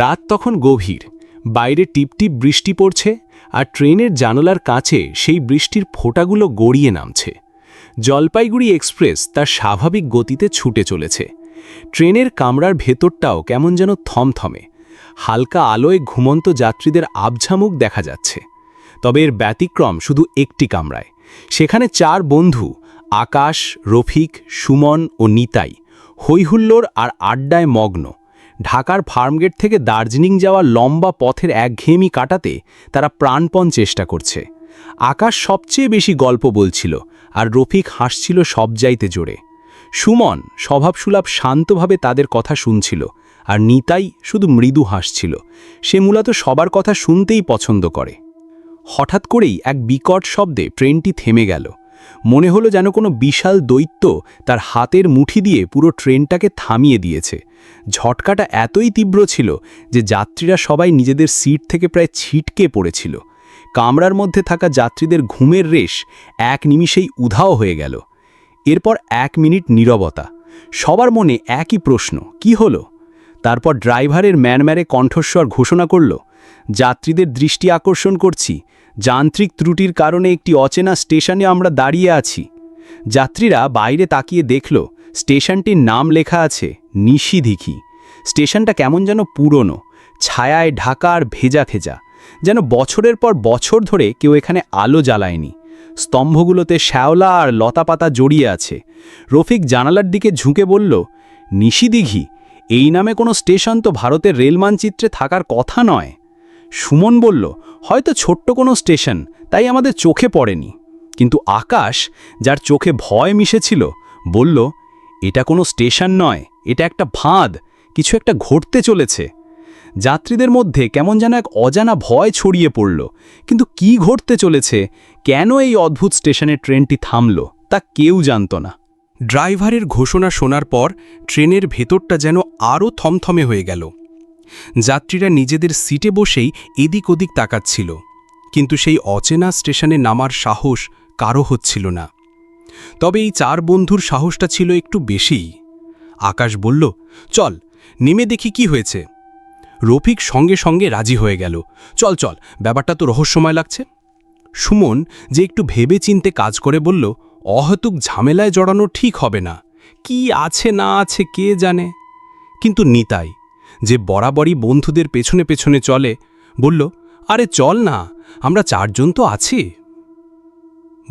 রাত তখন গভীর। বাইরে টিপটিপ বৃষ্টি পড়ছে আর ট্রেনের জানালার কাছে সেই বৃষ্টির ফোঁটাগুলো গড়িয়ে নামছে। জলপাইগুড়ি এক্সপ্রেস তার স্বাভাবিক গতিতে ছুটে চলেছে। ট্রেনের কামরার ভেতরটাও কেমন যেন থমথমে। হালকা আলোয় ঘুমন্ত যাত্রীদের আবঝামুখ দেখা যাচ্ছে। তবে এর ব্যতিক্রম শুধু একটি কামরায়। সেখানে চার বন্ধু, আকাশ, রফিক, সুমন ও নিতাই হৈহুল্লোর আর আড্ডায় মগ্ন। ঢাকার ফার্মগেট থেকে দার্জিলিং যাওয়া লম্বা পথের একঘেয়েমি কাটাতে তারা প্রাণপণ চেষ্টা করছে। আকাশ সবচেয়ে বেশি গল্প বলছিল আর রফিক হাসছিল সব যাইতে জোরে। সুমন স্বভাবসুলভ শান্তভাবে তাদের কথা শুনছিল আর নিতাই শুধু মৃদু হাসছিল। সে মূলত সবার কথা শুনতেই পছন্দ করে। হঠাৎ করেই এক বিকট শব্দে ট্রেনটি থেমে গেল। মনে হলো যেন কোনো বিশাল দৈত্য তার হাতের মুঠি দিয়ে পুরো ট্রেনটাকে থামিয়ে দিয়েছে। ঝটকাটা এতই তীব্র ছিল যে যাত্রীরা সবাই নিজেদের সিট থেকে প্রায় ছিটকে পড়েছিল। কামরার মধ্যে থাকা যাত্রীদের ঘুমের রেশ এক নিমিষেই উধাও হয়ে গেল। এরপর এক মিনিট নীরবতা। সবার মনে একই প্রশ্ন, কি হলো? তারপর ড্রাইভারের ম্যানম্যারে কণ্ঠস্বর ঘোষণা করল, যাত্রীদের দৃষ্টি আকর্ষণ করছি। যান্ত্রিক ত্রুটির কারণে একটি অচেনা স্টেশনে আমরা দাঁড়িয়ে আছি। যাত্রীরা বাইরে তাকিয়ে দেখল স্টেশনটির নাম লেখা আছে নিশিধিখি স্টেশনটা কেমন যেন পুরনো, ছায়ায় ঢাকা আর ভেজা ভেজা, যেন বছরের পর বছর ধরে কেউ এখানে আলো জ্বালায়নি। স্তম্ভগুলোতে শ্যাওলা আর লতাপাতা জড়িয়ে আছে। রফিক জানালার দিকে ঝুঁকে বলল নিশিদিঘি এই নামে কোনো স্টেশন তো ভারতের রেল মানচিত্রে থাকার কথা নয়। সুমন বলল, হয়তো ছোট্ট কোনো স্টেশন, তাই আমাদের চোখে পড়েনি। কিন্তু আকাশ, যার চোখে ভয় মিশেছিল, বলল এটা কোনো স্টেশন নয়, এটা একটা ভাঁদ, কিছু একটা ঘটতে চলেছে। যাত্রীদের মধ্যে কেমন যেন এক অজানা ভয় ছড়িয়ে পড়ল, কিন্তু কি ঘটতে চলেছে, কেন এই অদ্ভুত স্টেশনে ট্রেনটি থামল, তা কেউ জানত না। ড্রাইভারের ঘোষণা শোনার পর ট্রেনের ভেতরটা যেন আরও থমথমে হয়ে গেল। যাত্রীরা নিজেদের সিটে বসেই এদিক ওদিক তাকাচ্ছিল, কিন্তু সেই অচেনা স্টেশনে নামার সাহস কারও হচ্ছিল না। তবে এই চার বন্ধুর সাহসটা ছিল একটু বেশিই। আকাশ বলল, চল, নেমে দেখি কি হয়েছে। রফিক সঙ্গে সঙ্গে রাজি হয়ে গেল। চল চল, ব্যাপারটা তো রহস্যময় লাগছে। সুমন যে একটু ভেবে চিনতে কাজ করে বলল, অহেতুক ঝামেলায় জড়ানো ঠিক হবে না। কি আছে, না আছে, কে জানে? কিন্তু নিতাই, যে বরাবরই বন্ধুদের পেছনে পেছনে চলে, বলল, আরে চল না, আমরা চারজন তো আছি।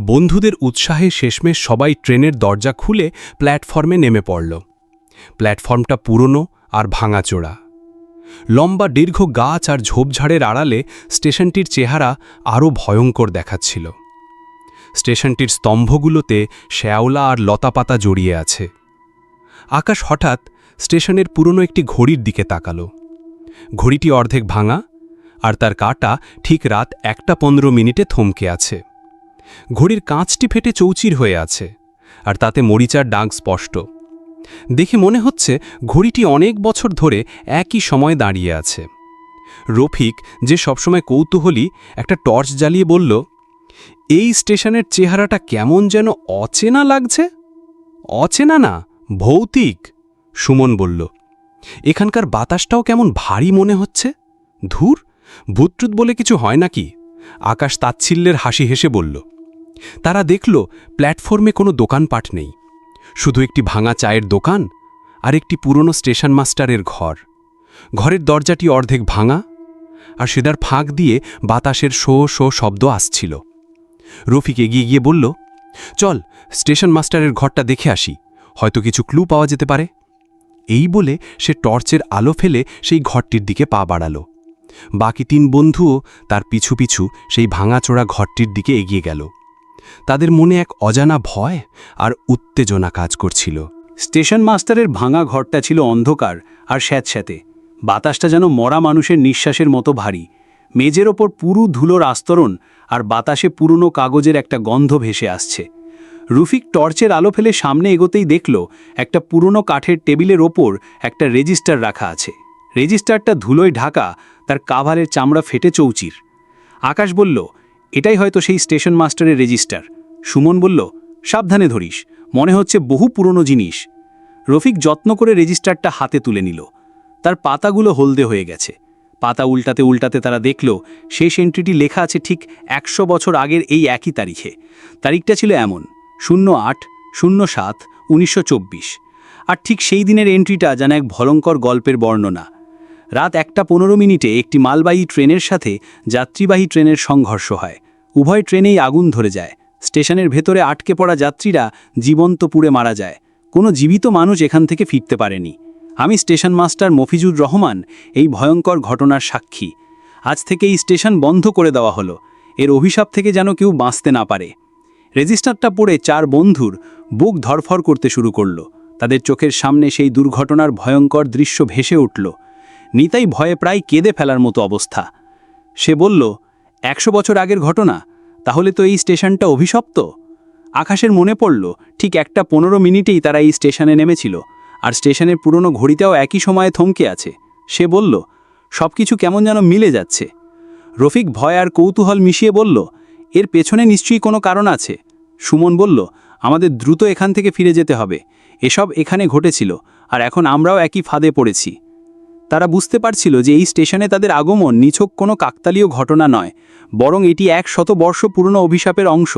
বন্ধুদের উৎসাহে শেষমেশ সবাই ট্রেনের দরজা খুলে প্ল্যাটফর্মে নেমে পড়ল। প্ল্যাটফর্মটা পুরনো আর ভাঙাচোড়া লম্বা দীর্ঘ গাছ আর ঝোপঝাড়ের আড়ালে স্টেশনটির চেহারা আরও ভয়ঙ্কর দেখাচ্ছিল। স্টেশনটির স্তম্ভগুলোতে শ্যাওলা আর লতাপাতা জড়িয়ে আছে। আকাশ হঠাৎ স্টেশনের পুরনো একটি ঘড়ির দিকে তাকালো। ঘড়িটি অর্ধেক ভাঙা আর তার কাটা ঠিক রাত একটা পনেরো মিনিটে থমকে আছে। ঘড়ির কাঁচটি ফেটে চৌচির হয়ে আছে, আর তাতে মরিচার ডাক স্পষ্ট। দেখে মনে হচ্ছে ঘড়িটি অনেক বছর ধরে একই সময় দাঁড়িয়ে আছে। রফিক যে সবসময় কৌতূহলী একটা টর্চ জ্বালিয়ে বলল, এই স্টেশনের চেহারাটা কেমন যেন অচেনা লাগছে? অচেনা না, ভৌতিক, সুমন বলল। এখানকার বাতাসটাও কেমন ভারী মনে হচ্ছে? ধুর, ভূতটুত বলে কিছু হয় নাকি? আকাশ তাচ্ছিল্যের হাসি হেসে বলল। তারা দেখল প্ল্যাটফর্মে কোনো দোকানপাট নেই। শুধু একটি ভাঙা চায়ের দোকান আর একটি পুরনো স্টেশন মাস্টারের ঘর। ঘরের দরজাটি অর্ধেক ভাঙা আর সেদার ফাঁক দিয়ে বাতাসের শো শো শব্দ আসছিল। রফিক এগিয়ে গিয়ে বলল, চল, স্টেশন মাস্টারের ঘরটা দেখে আসি। হয়তো কিছু ক্লু পাওয়া যেতে পারে। এই বলে সে টর্চের আলো ফেলে সেই ঘরটির দিকে পা বাড়াল। বাকি তিন বন্ধুও তার পিছু পিছু সেই ভাঙাচোড়া ঘরটির দিকে এগিয়ে গেল। তাদের মনে এক অজানা ভয় আর উত্তেজনা কাজ করছিল। স্টেশন মাস্টারের ভাঙা ঘরটা ছিল অন্ধকার আর স্যাঁতস্যাঁতে। বাতাসটা যেন মরা মানুষের নিঃশ্বাসের মতো ভারী। মেজের ওপর পুরু ধুলোর আস্তরণ আর বাতাসে পুরনো কাগজের একটা গন্ধ ভেসে আসছে। রুফিক টর্চের আলো ফেলে সামনে এগোতেই দেখল একটা পুরনো কাঠের টেবিলের ওপর একটা রেজিস্টার রাখা আছে। রেজিস্টারটা ধুলোয় ঢাকা, তার কাভারের চামড়া ফেটে চৌচির। আকাশ বলল এটাই হয়তো সেই স্টেশন মাস্টারের রেজিস্টার। সুমন বলল, সাবধানে ধরিস, মনে হচ্ছে বহু পুরনো জিনিস। রফিক যত্ন করে রেজিস্টারটা হাতে তুলে নিল। তার পাতাগুলো হলদে হয়ে গেছে। পাতা উল্টাতে উল্টাতে তারা দেখল, শেষ এন্ট্রিটি লেখা আছে ঠিক একশো বছর আগের এই একই তারিখে। তারিখটা ছিল এমন, শূন্য আট, শূন্য সাত, উনিশশো আর ঠিক সেই দিনের এন্ট্রিটা যেন এক ভয়ঙ্কর গল্পের বর্ণনা। রাত একটা পনেরো মিনিটে একটি মালবাহী ট্রেনের সাথে যাত্রীবাহী ট্রেনের সংঘর্ষ হয়। উভয় ট্রেনেই আগুন ধরে যায়। স্টেশনের ভেতরে আটকে পড়া যাত্রীরা জীবন্ত পুড়ে মারা যায়। কোনো জীবিত মানুষ এখান থেকে ফিরতে পারেনি। আমি স্টেশন মাস্টার মফিজুর রহমান, এই ভয়ঙ্কর ঘটনার সাক্ষী। আজ থেকে এই স্টেশন বন্ধ করে দেওয়া হলো। এর অভিশাপ থেকে যেন কেউ বাঁচতে না পারে। রেজিস্টারটা পড়ে চার বন্ধুর বুক ধরফর করতে শুরু করল। তাদের চোখের সামনে সেই দুর্ঘটনার ভয়ঙ্কর দৃশ্য ভেসে উঠল। নিতাই ভয়ে প্রায় কেঁদে ফেলার মতো অবস্থা। সে বলল, একশো বছর আগের ঘটনা, তাহলে তো এই স্টেশনটা অভিশপ্ত? আকাশের মনে পড়ল, ঠিক একটা পনেরো মিনিটেই তারা এই স্টেশনে নেমেছিল, আর স্টেশনের পুরনো ঘড়িটাও একই সময়ে থমকে আছে। সে বলল সব কিছু কেমন যেন মিলে যাচ্ছে। রফিক ভয় আর কৌতূহল মিশিয়ে বলল, এর পেছনে নিশ্চয়ই কোনো কারণ আছে? সুমন বলল, আমাদের দ্রুত এখান থেকে ফিরে যেতে হবে। এসব এখানে ঘটেছিল, আর এখন আমরাও একই ফাঁদে পড়েছি। তারা বুঝতে পারছিল যে এই স্টেশনে তাদের আগমন নিছক কোনো কাকতালীয় ঘটনা নয়, বরং এটি এক শত বর্ষ পুরনো অভিশাপের অংশ,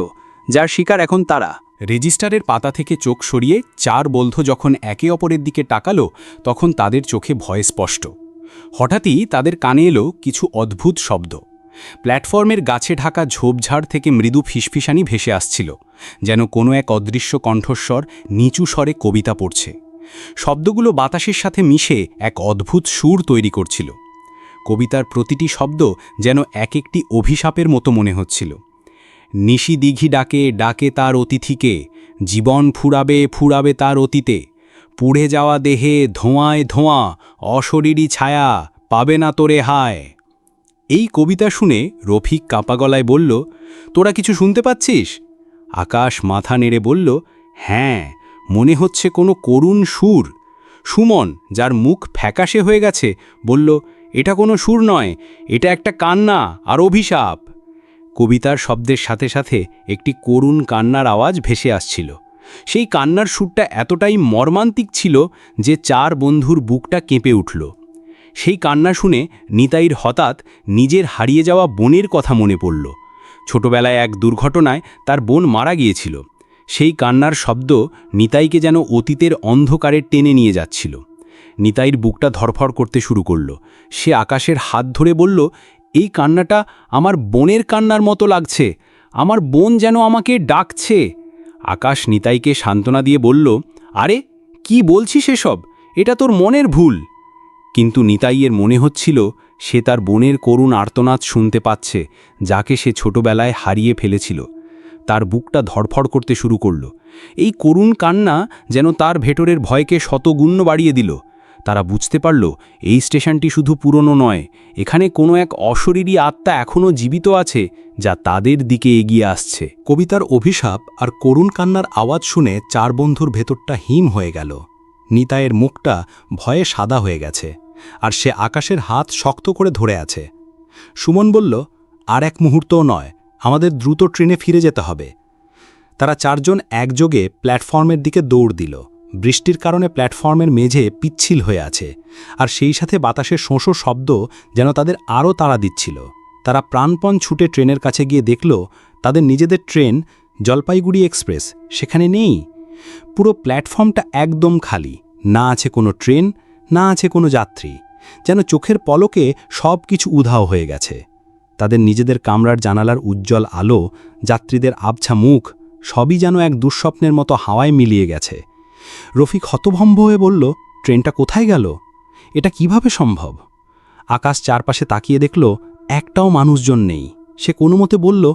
যার শিকার এখন তারা। রেজিস্টারের পাতা থেকে চোখ সরিয়ে চার বলধ যখন একে অপরের দিকে তাকালো, তখন তাদের চোখে ভয় স্পষ্ট। হঠাৎই তাদের কানে এলো কিছু অদ্ভুত শব্দ। প্ল্যাটফর্মের গাছে ঢাকা ঝোপঝাড় থেকে মৃদু ফিসফিসানি ভেসে আসছিল, যেন কোনো এক অদৃশ্য কণ্ঠস্বর নিচু স্বরে কবিতা পড়ছে। শব্দগুলো বাতাসের সাথে মিশে এক অদ্ভুত সুর তৈরি করছিল। কবিতার প্রতিটি শব্দ যেন এক একটি অভিশাপের মতো মনে হচ্ছিল। নিশি দিঘি ডাকে ডাকে তার অতিথিকে, জীবন ফুরাবে ফুরাবে তার অতীতে, পুড়ে যাওয়া দেহে ধোঁয়ায় ধোঁয়া, অশরীরী ছায়া পাবে না তোরে হায়। এই কবিতা শুনে রফিক কাঁপা গলায় বলল, তোরা কিছু শুনতে পাচ্ছিস? আকাশ মাথা নেড়ে বলল হ্যাঁ মনে হচ্ছে কোনো করুণ সুর। সুমন, যার মুখ ফ্যাকাশে হয়ে গেছে, বলল, এটা কোনো সুর নয়, এটা একটা কান্না আর অভিশাপ। কবিতার শব্দের সাথে সাথে একটি করুণ কান্নার আওয়াজ ভেসে আসছিল। সেই কান্নার সুরটা এতটাই মর্মান্তিক ছিল যে চার বন্ধুর বুকটা কেঁপে উঠল। সেই কান্না শুনে নিতাইর হঠাৎ নিজের হারিয়ে যাওয়া বোনের কথা মনে পড়ল। ছোটবেলায় এক দুর্ঘটনায় তার বোন মারা গিয়েছিল। সেই কান্নার শব্দ নিতাইকে যেন অতীতের অন্ধকারে টেনে নিয়ে যাচ্ছিল। নিতাইর বুকটা ধরফর করতে শুরু করল। সে আকাশের হাত ধরে বলল, এই কান্নাটা আমার বোনের কান্নার মতো লাগছে। আমার বোন যেন আমাকে ডাকছে। আকাশ নিতাইকে সান্ত্বনা দিয়ে বলল, আরে, কি বলছিস এসব? এটা তোর মনের ভুল। কিন্তু নিতাইয়ের মনে হচ্ছিল, সে তার বোনের করুণ আর্তনাদ শুনতে পাচ্ছে, যাকে সে ছোটবেলায় হারিয়ে ফেলেছিল। তার বুকটা ধরফর করতে শুরু করল। এই করুণ কান্না যেন তার ভেতরের ভয়কে শতগুণ বাড়িয়ে দিল। তারা বুঝতে পারল, এই স্টেশনটি শুধু পুরনো নয়, এখানে কোনো এক অশরীরী আত্মা এখনও জীবিত আছে, যা তাদের দিকে এগিয়ে আসছে। কবিতার অভিশাপ আর করুণ কান্নার আওয়াজ শুনে চার বন্ধুর ভেতরটা হিম হয়ে গেল। নিতাইয়ের মুখটা ভয়ে সাদা হয়ে গেছে, আর সে আকাশের হাত শক্ত করে ধরে আছে। সুমন বলল, আর এক মুহূর্তও নয় আমাদের দ্রুত ট্রেনে ফিরে যেতে হবে। তারা চারজন একযোগে প্ল্যাটফর্মের দিকে দৌড় দিল। বৃষ্টির কারণে প্ল্যাটফর্মের মেঝে পিচ্ছিল হয়ে আছে, আর সেই সাথে বাতাসের শোঁসো শব্দ যেন তাদের আরও তাড়া দিচ্ছিল। তারা প্রাণপণ ছুটে ট্রেনের কাছে গিয়ে দেখল, তাদের নিজেদের ট্রেন জলপাইগুড়ি এক্সপ্রেস, সেখানে নেই। পুরো প্ল্যাটফর্মটা একদম খালি, না আছে কোনো ট্রেন, না আছে কোনো যাত্রী, যেন চোখের পলকে সব কিছু উধাও হয়ে গেছে। তাদের নিজেদের কামরার জানালার উজ্জ্বল আলো, যাত্রীদের আবছা মুখ, সবই যেন এক দুঃস্বপ্নের মতো হাওয়ায় মিলিয়ে গেছে। রফিক হতভম্ব হয়ে বলল, ট্রেনটা কোথায় গেল? এটা কীভাবে সম্ভব? আকাশ চারপাশে তাকিয়ে দেখল, একটাও মানুষজন নেই। সে কোনো মতে বলল,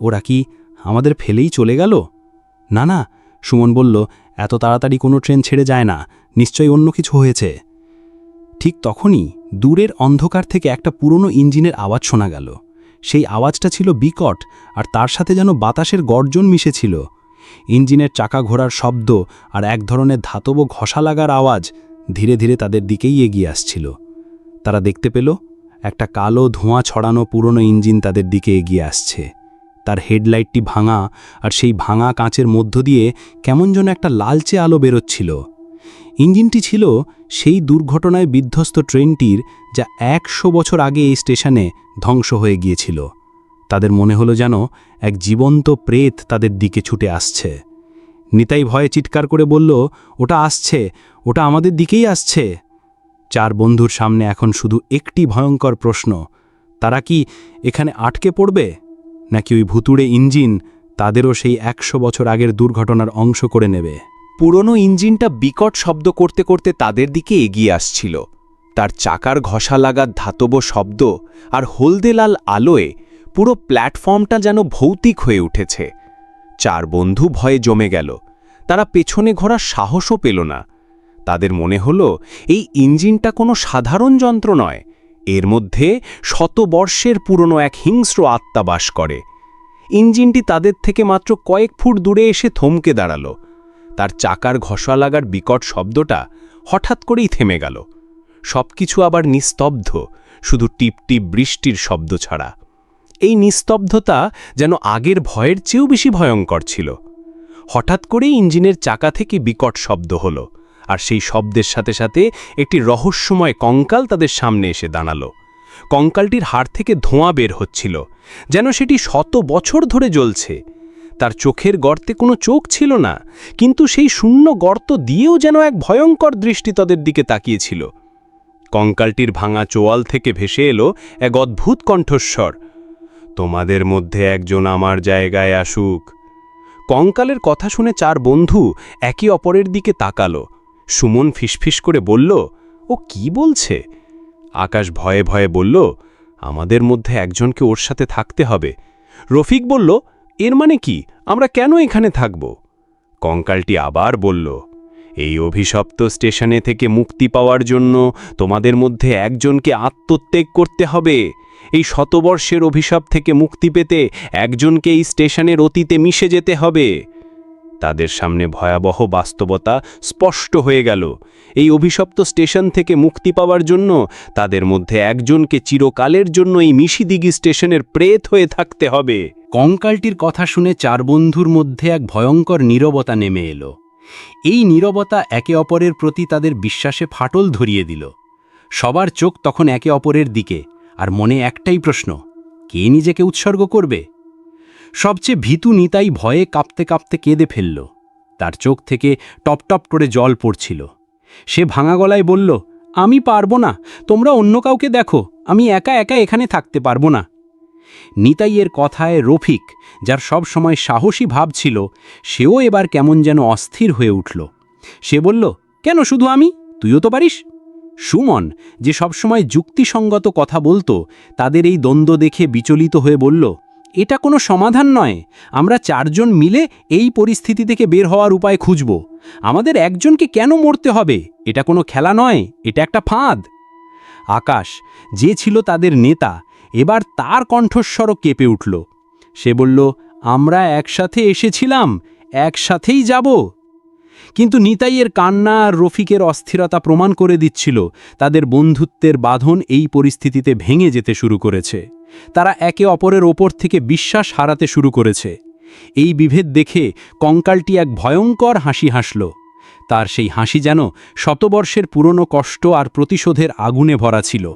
ওরা কি আমাদের ফেলেই চলে গেল? না না, সুমন বলল, এত তাড়াতাড়ি কোনো ট্রেন ছেড়ে যায় না। নিশ্চয়ই অন্য কিছু হয়েছে। ঠিক তখনই দূরের অন্ধকার থেকে একটা পুরনো ইঞ্জিনের আওয়াজ শোনা গেল। সেই আওয়াজটা ছিল বিকট আর তার সাথে যেন বাতাসের গর্জন মিশেছিল। ইঞ্জিনের চাকা ঘোরার শব্দ আর এক ধরনের ধাতব ঘষা লাগার আওয়াজ ধীরে ধীরে তাদের দিকেই এগিয়ে আসছিল। তারা দেখতে পেল, একটা কালো ধোঁয়া ছড়ানো পুরনো ইঞ্জিন তাদের দিকে এগিয়ে আসছে। তার হেডলাইটটি ভাঙা আর সেই ভাঙা কাঁচের মধ্য দিয়ে কেমন যেন একটা লালচে আলো বেরোচ্ছিল। ইঞ্জিনটি ছিল সেই দুর্ঘটনায় বিধ্বস্ত ট্রেনটির যা একশো বছর আগে এই স্টেশনে ধ্বংস হয়ে গিয়েছিল। তাদের মনে হলো যেন এক জীবন্ত প্রেত তাদের দিকে ছুটে আসছে। নিতাই ভয়ে চিৎকার করে বলল, ওটা আসছে, ওটা আমাদের দিকেই আসছে। চার বন্ধুর সামনে এখন শুধু একটি ভয়ঙ্কর প্রশ্ন, তারা কি এখানে আটকে পড়বে? নাকি ওই ভুতুড়ে ইঞ্জিন তাদেরও সেই একশো বছর আগের দুর্ঘটনার অংশ করে নেবে? পুরনো ইঞ্জিনটা বিকট শব্দ করতে করতে তাদের দিকে এগিয়ে আসছিল। তার চাকার ঘষা লাগা ধাতব শব্দ আর হলদে লাল আলোয় পুরো প্ল্যাটফর্মটা যেন ভৌতিক হয়ে উঠেছে। চার বন্ধু ভয়ে জমে গেল। তারা পেছনে ঘোরার সাহসও পেল না। তাদের মনে হল, এই ইঞ্জিনটা কোনো সাধারণ যন্ত্র নয়। এর মধ্যে শতবর্ষের পুরনো এক হিংস্র আত্মা বাস করে। ইঞ্জিনটি তাদের থেকে মাত্র কয়েক ফুট দূরে এসে থমকে দাঁড়াল। তার চাকার ঘষা লাগার বিকট শব্দটা হঠাৎ করেই থেমে গেল। সবকিছু আবার নিস্তব্ধ, শুধু টিপ টিপ বৃষ্টির শব্দ ছাড়া। এই নিস্তব্ধতা যেন আগের ভয়ের চেয়েও বেশি ভয়ঙ্কর ছিল। হঠাৎ করেই ইঞ্জিনের চাকা থেকে বিকট শব্দ হলো, আর সেই শব্দের সাথে সাথে একটি রহস্যময় কঙ্কাল তাদের সামনে এসে দাঁড়াল। কঙ্কালটির হাড় থেকে ধোঁয়া বের হচ্ছিল, যেন সেটি শত বছর ধরে জ্বলছে। তার চোখের গর্তে কোনো চোখ ছিল না, কিন্তু সেই শূন্য গর্ত দিয়েও যেন এক ভয়ঙ্কর দৃষ্টি তাদের দিকে তাকিয়েছিল। কঙ্কালটির ভাঙা চোয়াল থেকে ভেসে এলো এক অদ্ভুত কণ্ঠস্বর, তোমাদের মধ্যে একজন আমার জায়গায় আসুক। কঙ্কালের কথা শুনে চার বন্ধু একে অপরের দিকে তাকালো। সুমন ফিসফিস করে বলল, ও কি বলছে? আকাশ ভয়ে ভয়ে বলল, আমাদের মধ্যে একজনকে ওর সাথে থাকতে হবে। রফিক বলল এর মানে কি? আমরা কেন এখানে থাকব? কঙ্কালটি আবার বলল, এই অভিশপ্ত স্টেশনে থেকে মুক্তি পাওয়ার জন্য তোমাদের মধ্যে একজনকে আত্মত্যাগ করতে হবে। এই শতবর্ষের অভিশাপ থেকে মুক্তি পেতে একজনকে এই স্টেশনের অতীতে মিশে যেতে হবে। তাদের সামনে ভয়াবহ বাস্তবতা স্পষ্ট হয়ে গেল। এই অভিশপ্ত স্টেশন থেকে মুক্তি পাওয়ার জন্য তাদের মধ্যে একজনকে চিরকালের জন্য এই মিশিদিগি স্টেশনের প্রেত হয়ে থাকতে হবে। কঙ্কালটির কথা শুনে চার বন্ধুর মধ্যে এক ভয়ঙ্কর নীরবতা নেমে এলো। এই নীরবতা একে অপরের প্রতি তাদের বিশ্বাসে ফাটল ধরিয়ে দিল। সবার চোখ তখন একে অপরের দিকে, আর মনে একটাই প্রশ্ন, কে নিজেকে উৎসর্গ করবে? সবচেয়ে ভীতু নিতাই ভয়ে কাঁপতে কাঁপতে কেঁদে ফেলল। তার চোখ থেকে টপ টপ করে জল পড়ছিল। সে ভাঙা গলায় বলল, আমি পারব না, তোমরা অন্য কাউকে দেখো, আমি একা একা এখানে থাকতে পারব না। নিতাইয়ের কথায় রফিক, যার সব সময় সাহসী ভাব ছিল, সেও এবার কেমন যেন অস্থির হয়ে উঠল। সে বলল, কেন শুধু আমি? তুইও তো পারিস? সুমন, যে সবসময় যুক্তিসঙ্গত কথা বলতো, তাদের এই দ্বন্দ্ব দেখে বিচলিত হয়ে বলল, এটা কোনো সমাধান নয়। আমরা চারজন মিলে এই পরিস্থিতি থেকে বের হওয়ার উপায় খুঁজব। আমাদের একজনকে কেন মরতে হবে? এটা কোনো খেলা নয়, এটা একটা ফাঁদ। আকাশ, যে ছিল তাদের নেতা এবার তার কণ্ঠস্বরও কেঁপে উঠল। সে বলল, আমরা একসাথে এসেছিলাম, একসাথেই যাব। কিন্তু নিতাইয়ের কান্না আর রফিকের অস্থিরতা প্রমাণ করে দিচ্ছিল, তাদের বন্ধুত্বের বাঁধন এই পরিস্থিতিতে ভেঙে যেতে শুরু করেছে। তারা একে অপরের ওপর থেকে বিশ্বাস হারাতে শুরু করেছে। এই বিভেদ দেখে কঙ্কালটি এক ভয়ঙ্কর হাসি হাসল। তার সেই হাসি যেন শতবর্ষের পুরনো কষ্ট আর প্রতিশোধের আগুনে ভরা ছিল।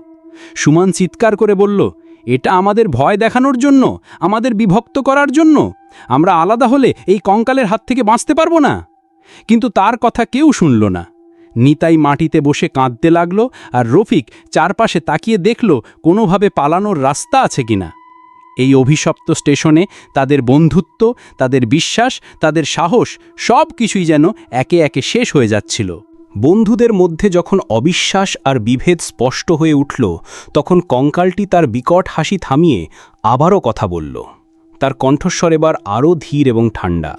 সুমান চিৎকার করে বলল এটা আমাদের ভয় দেখানোর জন্য, আমাদের বিভক্ত করার জন্য। আমরা আলাদা হলে এই কঙ্কালের হাত থেকে বাঁচতে পারব না। কিন্তু তার কথা কেউ শুনল না। নিতাই মাটিতে বসে কাঁদতে লাগল আর রফিক চারপাশে তাকিয়ে দেখল কোনোভাবে পালানোর রাস্তা আছে কিনা। এই অভিশপ্ত স্টেশনে তাদের বন্ধুত্ব, তাদের বিশ্বাস, তাদের সাহস সব কিছুই যেন একে একে শেষ হয়ে যাচ্ছিল। বন্ধুদের মধ্যে যখন অবিশ্বাস আর বিভেদ স্পষ্ট হয়ে উঠল, তখন কঙ্কালটি তার বিকট হাসি থামিয়ে আবারও কথা বলল। তার কণ্ঠস্বর এবার আরও ধীর এবং ঠান্ডা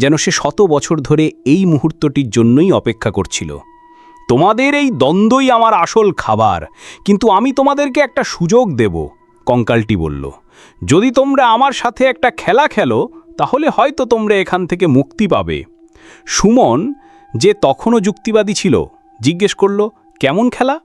যেন সে শত বছর ধরে এই মুহূর্তটির জন্যই অপেক্ষা করছিল। তোমাদের এই দ্বন্দ্বই আমার আসল খাবার, কিন্তু আমি তোমাদেরকে একটা সুযোগ দেব, কঙ্কালটি বলল। যদি তোমরা আমার সাথে একটা খেলা খেলো, তাহলে হয়তো তোমরা এখান থেকে মুক্তি পাবে। সুমন যে তখনও যুক্তিবাদী ছিল, জিজ্ঞেস করল, কেমন খেলা?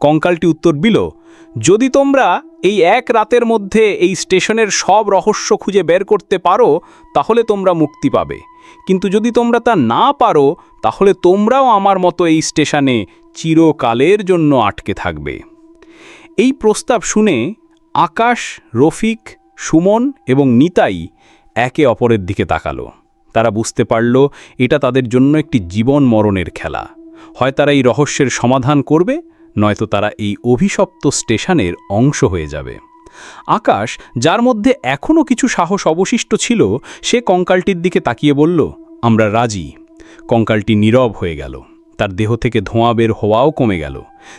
কঙ্কালটি উত্তর দিল, যদি তোমরা এই এক রাতের মধ্যে এই স্টেশনের সব রহস্য খুঁজে বের করতে পারো, তাহলে তোমরা মুক্তি পাবে। কিন্তু যদি তোমরা তা না পারো, তাহলে তোমরাও আমার মতো এই স্টেশনে চিরকালের জন্য আটকে থাকবে। এই প্রস্তাব শুনে আকাশ, রফিক, সুমন এবং নিতাই একে অপরের দিকে তাকালো। তারা বুঝতে পারল এটা তাদের জন্য একটি জীবন মরণের খেলা। হয় তারা এই রহস্যের সমাধান করবে, নয়তো তারা এই অভিশপ্ত স্টেশনের অংশ হয়ে যাবে। আকাশ, যার মধ্যে এখনও কিছু সাহস অবশিষ্ট ছিল, সে কঙ্কালটির দিকে তাকিয়ে বলল, আমরা রাজি। কঙ্কালটি নীরব হয়ে গেল। তার দেহ থেকে ধোঁয়া বের হওয়াও কমে গেল,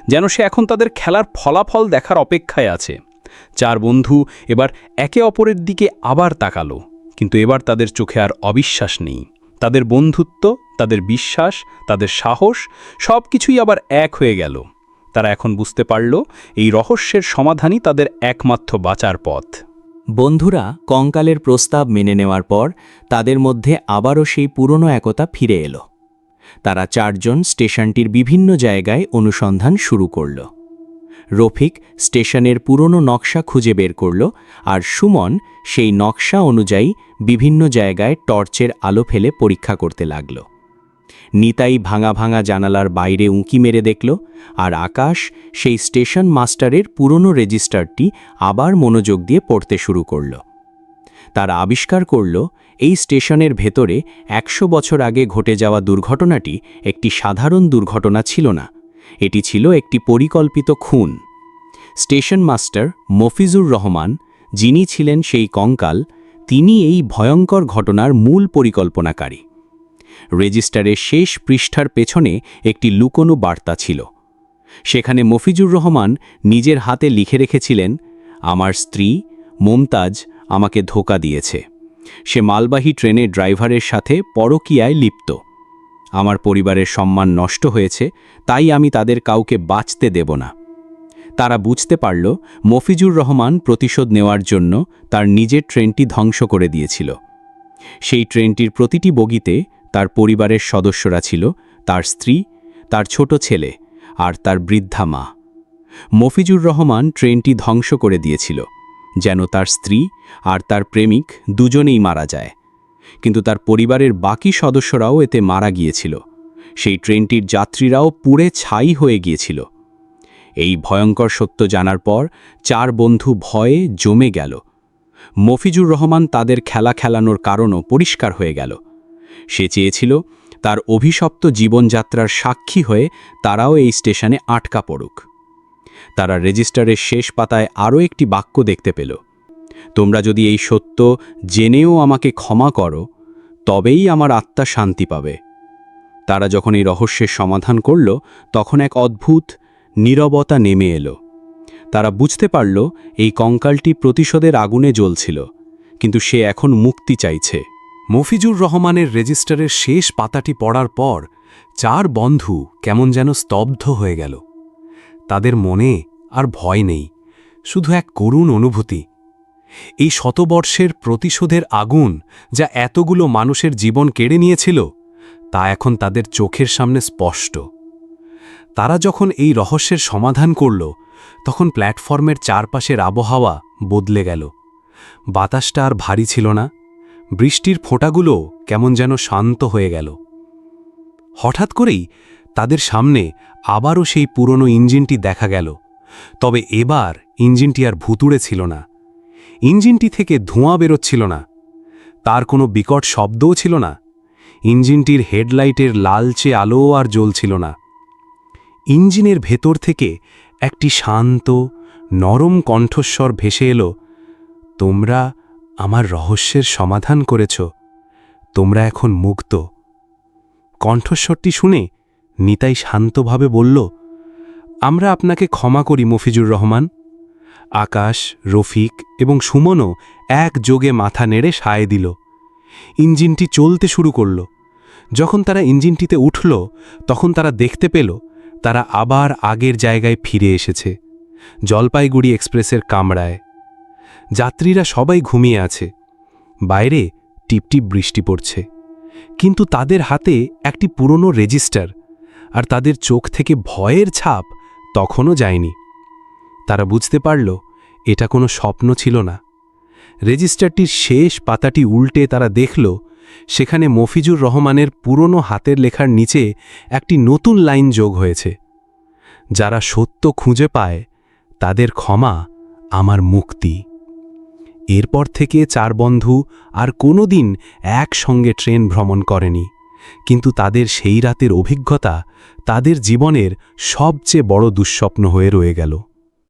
যেন সে এখন তাদের খেলার ফলাফল দেখার অপেক্ষায় আছে। চার বন্ধু এবার একে অপরের দিকে আবার তাকালো। কিন্তু এবার তাদের চোখে আর অবিশ্বাস নেই। তাদের বন্ধুত্ব, তাদের বিশ্বাস, তাদের সাহস সব কিছুই আবার এক হয়ে গেল। তারা এখন বুঝতে পারল, এই রহস্যের সমাধানই তাদের একমাত্র বাঁচার পথ। বন্ধুরা, কঙ্কালের প্রস্তাব মেনে নেওয়ার পর তাদের মধ্যে আবারও সেই পুরনো একতা ফিরে এলো। তারা চারজন স্টেশনটির বিভিন্ন জায়গায় অনুসন্ধান শুরু করল। রফিক স্টেশনের পুরনো নকশা খুঁজে বের করল আর সুমন সেই নকশা অনুযায়ী বিভিন্ন জায়গায় টর্চের আলো ফেলে পরীক্ষা করতে লাগল। নিতাই ভাঙা ভাঙা জানালার বাইরে উঁকি মেরে দেখল আর আকাশ সেই স্টেশন মাস্টারের পুরনো রেজিস্টারটি আবার মনোযোগ দিয়ে পড়তে শুরু করল। তারা আবিষ্কার করল এই স্টেশনের ভেতরে একশো বছর আগে ঘটে যাওয়া দুর্ঘটনাটি একটি সাধারণ দুর্ঘটনা ছিল না এটি ছিল একটি পরিকল্পিত খুন। স্টেশন মাস্টার মফিজুর রহমান, যিনি ছিলেন সেই কঙ্কাল, তিনি এই ভয়ঙ্কর ঘটনার মূল পরিকল্পনাকারী। রেজিস্টারের শেষ পৃষ্ঠার পেছনে একটি লুকোনো বার্তা ছিল। সেখানে মফিজুর রহমান নিজের হাতে লিখে রেখেছিলেন, আমার স্ত্রী মমতাজ আমাকে ধোকা দিয়েছে। সে মালবাহী ট্রেনের ড্রাইভারের সাথে পরকীয়ায় লিপ্ত। আমার পরিবারের সম্মান নষ্ট হয়েছে, তাই আমি তাদের কাউকে বাঁচতে দেব না। তারা বুঝতে পারল, মফিজুর রহমান প্রতিশোধ নেওয়ার জন্য তার নিজের ট্রেনটি ধ্বংস করে দিয়েছিল। সেই ট্রেনটির প্রতিটি বগিতে তার পরিবারের সদস্যরা ছিল, তার স্ত্রী, তার ছোট ছেলে আর তার বৃদ্ধা মা। মফিজুর রহমান ট্রেনটি ধ্বংস করে দিয়েছিল, যেন তার স্ত্রী আর তার প্রেমিক দুজনেই মারা যায়। কিন্তু তার পরিবারের বাকি সদস্যরাও এতে মারা গিয়েছিল। সেই ট্রেনটির যাত্রীরাও পুড়ে ছাই হয়ে গিয়েছিল। এই ভয়ঙ্কর সত্য জানার পর চার বন্ধু ভয়ে জমে গেল। মফিজুর রহমান তাদের খেলা খেলানোর কারণও পরিষ্কার হয়ে গেল। সে চেয়েছিল তার অভিশপ্ত জীবনযাত্রার সাক্ষী হয়ে তারাও এই স্টেশনে আটকা পড়ুক। তারা রেজিস্টারের শেষ পাতায় আরও একটি বাক্য দেখতে পেল। তোমরা যদি এই সত্য জেনেও আমাকে ক্ষমা করো, তবেই আমার আত্মা শান্তি পাবে। তারা যখন এই রহস্যের সমাধান করল, তখন এক অদ্ভুত নীরবতা নেমে এলো। তারা বুঝতে পারল, এই কঙ্কালটি প্রতিশোধের আগুনে জ্বলছিল, কিন্তু সে এখন মুক্তি চাইছে। মফিজুর রহমানের রেজিস্টারের শেষ পাতাটি পড়ার পর, চার বন্ধু কেমন যেন স্তব্ধ হয়ে গেল। তাদের মনে আর ভয় নেই, শুধু এক করুণ অনুভূতি। এই শতবর্ষের প্রতিশোধের আগুন যা এতগুলো মানুষের জীবন কেড়ে নিয়েছিল, তা এখন তাদের চোখের সামনে স্পষ্ট। তারা যখন এই রহস্যের সমাধান করল, তখন প্ল্যাটফর্মের চারপাশের আবহাওয়া বদলে গেল। বাতাসটা আর ভারী ছিল না। বৃষ্টির ফোঁটাগুলো কেমন যেন শান্ত হয়ে গেল। হঠাৎ করেই তাদের সামনে আবারও সেই পুরনো ইঞ্জিনটি দেখা গেল। তবে এবার ইঞ্জিনটি আর ভুতুড়ে ছিল না। ইঞ্জিনটি থেকে ধোঁয়া বেরোচ্ছিল না। তার কোনো বিকট শব্দও ছিল না। ইঞ্জিনটির হেডলাইটের লালচে আলোও আর জ্বলছিল না। ইঞ্জিনের ভেতর থেকে একটি শান্ত, নরম কণ্ঠস্বর ভেসে এলো, তোমরা আমার রহস্যের সমাধান করেছ। তোমরা এখন মুক্ত। কণ্ঠস্বরটি শুনে নিতাই শান্তভাবে বলল, আমরা আপনাকে ক্ষমা করি, মফিজুর রহমান। আকাশ, রফিক এবং সুমনও এক যোগে মাথা নেড়ে সায় দিল। ইঞ্জিনটি চলতে শুরু করল। যখন তারা ইঞ্জিনটিতে উঠল, তখন তারা দেখতে পেল, তারা আবার আগের জায়গায় ফিরে এসেছে, জলপাইগুড়ি এক্সপ্রেসের কামরায়। যাত্রীরা সবাই ঘুমিয়ে আছে। বাইরে টিপটিপ বৃষ্টি পড়ছে। কিন্তু তাদের হাতে একটি পুরনো রেজিস্টার, আর তাদের চোখ থেকে ভয়ের ছাপ তখনও যায়নি। তারা বুঝতে পারল, এটা কোনো স্বপ্ন ছিল না। রেজিস্টারটির শেষ পাতাটি উল্টে তারা দেখল, সেখানে মফিজুর রহমানের পুরনো হাতের লেখার নিচে একটি নতুন লাইন যোগ হয়েছে। যারা সত্য খুঁজে পায়, তাদের ক্ষমা আমার মুক্তি। এরপর থেকে চার বন্ধু আর কোনো দিন একসঙ্গে ট্রেন ভ্রমণ করেনি, কিন্তু তাদের সেই রাতের অভিজ্ঞতা তাদের জীবনের সবচেয়ে বড় দুঃস্বপ্ন হয়ে রয়ে গেল।